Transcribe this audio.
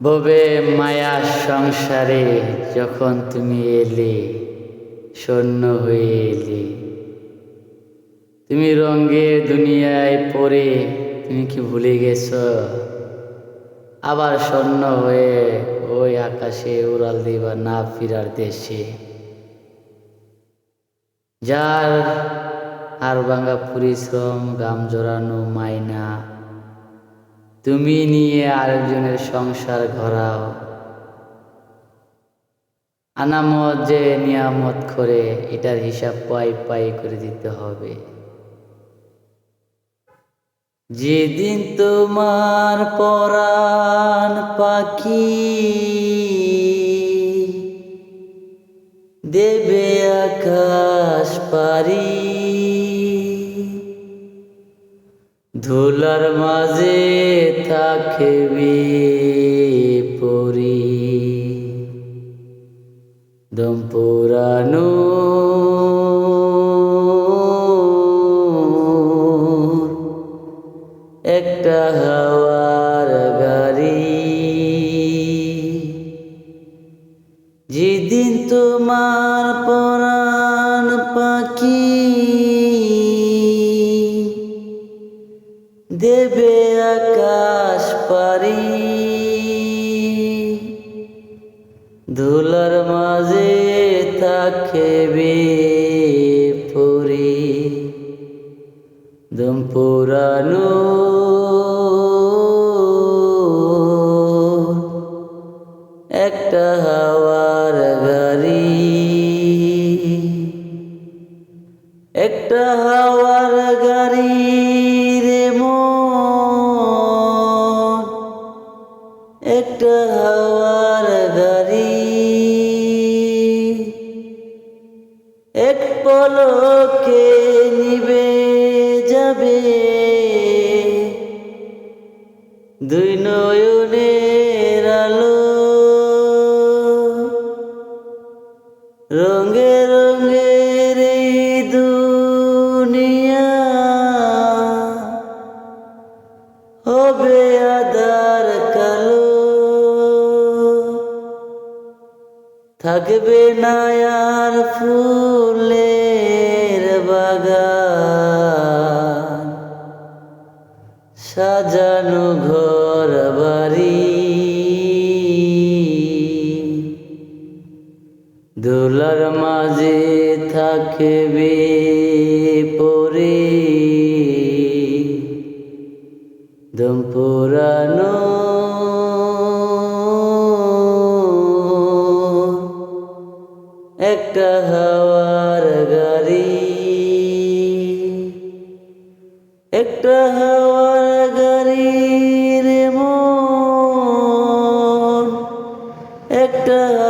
ভবে মায়ার সংসারে যখন তুমি এলে, শূন্য হয়ে এলে। তুমি রঙের দুনিয়ায় পড়ে, তুমি কি ভুলে গেছ? আবার স্বর্ণ হয়ে ওই আকাশে উড়াল দিবা না ফিরার দেশে। যার আর ভাঙা পরিশ্রম, গাম জড়ানো মায়না তুমি নিয়ে আরেকজনের সংসার ঘরাও। আনামত যে নিয়ামত করে, এটার হিসাব পাই পাই করে দিতে হবে। যেদিন তোমার পরাণ পাখি দেবে আকাশ পারি ধুলার মাঝে থাকবে পরি দম পুরানো একটা হাওয়ার গাড়ি। যেদিন তোমার পরাণ পাখি আকাশ পারি। ধুলার মাঝে থাকবে পরি দম পুরানো। একটা হাওয়ার গাড়ি। একটা হাওয়ার গাড়ি। একটা হাওয়ার গাড়ি। এক পলকে নিবে যাবে। দুই নয়নের আলো রঙের থাকবে না আর ফুলের বাগান। সাজানো ঘর বাড়ি। দোলার মাঝে থাকবে পরে। দম একটা হাওয়ার গাড়ি। একটা হাওয়ার গাড়ি রে একটা